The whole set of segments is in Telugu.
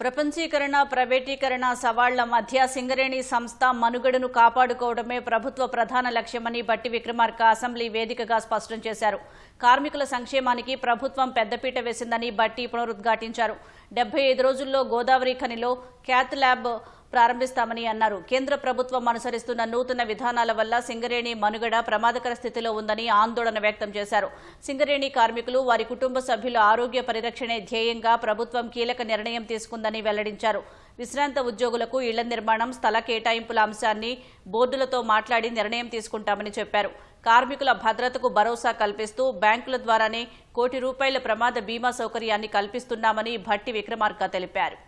ప్రపంచీకరణ ప్రైవేటీకరణ సవాళ్ళ మధ్య సింగరేణి సంస్థ మనుగడను కాపాడుకోవడమే ప్రభుత్వ ప్రధాన లక్ష్యమని బట్టి విక్రమార్క అసెంబ్లీ వేదికగా స్పష్టం చేశారు. కార్మికుల సంక్షేమానికి ప్రభుత్వం పెద్దపీట వేసిందని బట్టి పునరుద్ఘాటించారు. డెబ్బై ఐదు రోజుల్లో గోదావరి ఖనిలో క్యాత్ ల్యాబ్ ప్రారంభిస్తామని అన్నారు. కేంద్ర ప్రభుత్వం అనుసరిస్తున్న నూతన విధానాల వల్ల సింగరేణి మనుగడ ప్రమాదకర స్థితిలో ఉందని ఆందోళన వ్యక్తం చేశారు. సింగరేణి కార్మికులు వారి కుటుంబ సభ్యుల ఆరోగ్య పరిరక్షణే ధ్యేయంగా ప్రభుత్వం కీలక నిర్ణయం తీసుకుందని వెల్లడించారు. విశ్రాంత ఉద్యోగులకు ఇళ్ళ నిర్మాణం స్థల కేటాయింపుల అంశాన్ని బోర్డులతో మాట్లాడి నిర్ణయం తీసుకుంటామని చెప్పారు. కార్మికుల భద్రతకు భరోసా కల్పిస్తూ బ్యాంకుల ద్వారానే కోటి రూపాయల ప్రమాద బీమా సౌకర్యాన్ని కల్పిస్తున్నామని భట్టి విక్రమార్క తెలిపారు.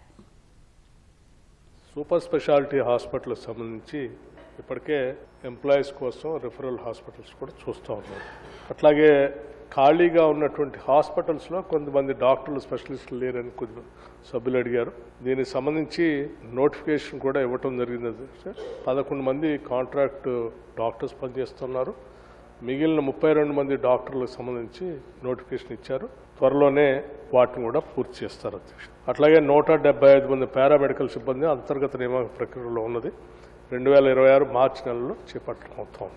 సూపర్ స్పెషాలిటీ హాస్పిటల్ సంబంధించి ఇప్పటికే ఎంప్లాయీస్ కోసం రిఫరల్ హాస్పిటల్స్ కూడా చూస్తూ ఉన్నారు అట్లాగే ఖాళీగా ఉన్నటువంటి హాస్పిటల్స్లో కొంతమంది డాక్టర్లు స్పెషలిస్టులు లేరని కొద్ది సభ్యులు అడిగారు. దీనికి సంబంధించి నోటిఫికేషన్ కూడా ఇవ్వటం జరిగింది. సార్ పదకొండు మంది కాంట్రాక్ట్ డాక్టర్స్ పనిచేస్తున్నారు. మిగిలిన ముప్పై రెండు మంది డాక్టర్లకు సంబంధించి నోటిఫికేషన్ ఇచ్చారు. త్వరలోనే వాటిని కూడా పూర్తి చేస్తారు అధ్యక్ష. అట్లాగే నూట డెబ్బై ఐదు మంది పారామెడికల్ సిబ్బంది అంతర్గత నియామక ప్రక్రియలో ఉన్నది. రెండు వేల ఇరవై ఆరు మార్చి నెలలో చేపట్టడం అవుతాం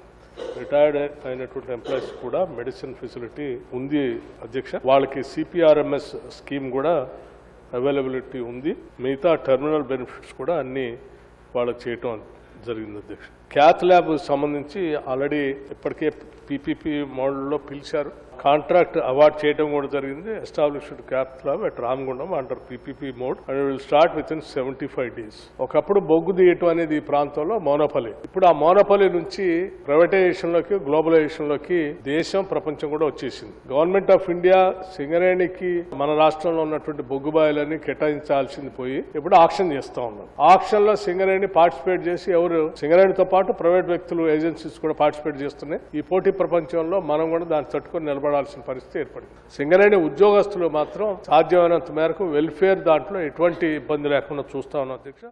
రిటైర్డ్ అయినటువంటి ఎంప్లాయీస్ కూడా మెడిసిన్ ఫెసిలిటీ ఉంది అధ్యక్ష. వాళ్ళకి సిపిఆర్ఎంఎస్ స్కీమ్ కూడా అవైలబిలిటీ ఉంది. మిగతా టెర్మినల్ బెనిఫిట్స్ కూడా అన్నీ వాళ్ళకి చేయటం జరిగింది అధ్యక్ష. క్యాత్ ల్యాబ్ సంబంధించి ఆల్రెడీ ఇప్పటికే పీపీపీ మోడల్లో పిలిచారు. కాంట్రాక్ట్ అవార్డ్ చేయడం కూడా జరిగింది. Established cath lab at Ramagundam under PPP mode. And will start with in seventy five days ఒకప్పుడు బొగ్గు తీయటం అనేది ఈ ప్రాంతంలో మోనోపలి ఇప్పుడు ఆ మోనోపలి నుంచి ప్రైవేటైజేషన్లోకి గ్లోబలైజేషన్లోకి దేశం ప్రపంచం కూడా వచ్చేసింది. గవర్నమెంట్ ఆఫ్ ఇండియా సింగరేణికి మన రాష్ట్రంలో ఉన్నటువంటి బొగ్గు బాయిలని కేటాయించాల్సింది పోయి ఇప్పుడు ఆక్షన్ చేస్తా ఉన్నాం ఆక్షన్లో సింగరేణి పార్టిసిపేట్ చేసి ఎవరు సింగరేణితో పాటు పాటు ప్రైవేట్ వ్యక్తులు ఏజెన్సీస్ కూడా పార్టిసిపేట్ చేస్తున్నాయి. ఈ పోటీ ప్రపంచంలో మనం కూడా దాన్ని తట్టుకొని నిలబడాల్సిన పరిస్థితి ఏర్పడింది. సింగరేణి ఉద్యోగస్తులు మాత్రం సాధ్యమైనంత మేరకు వెల్ఫేర్ దాంట్లో ఎటువంటి ఇబ్బంది లేకుండా చూస్తా ఉన్నాం అధ్యక్ష.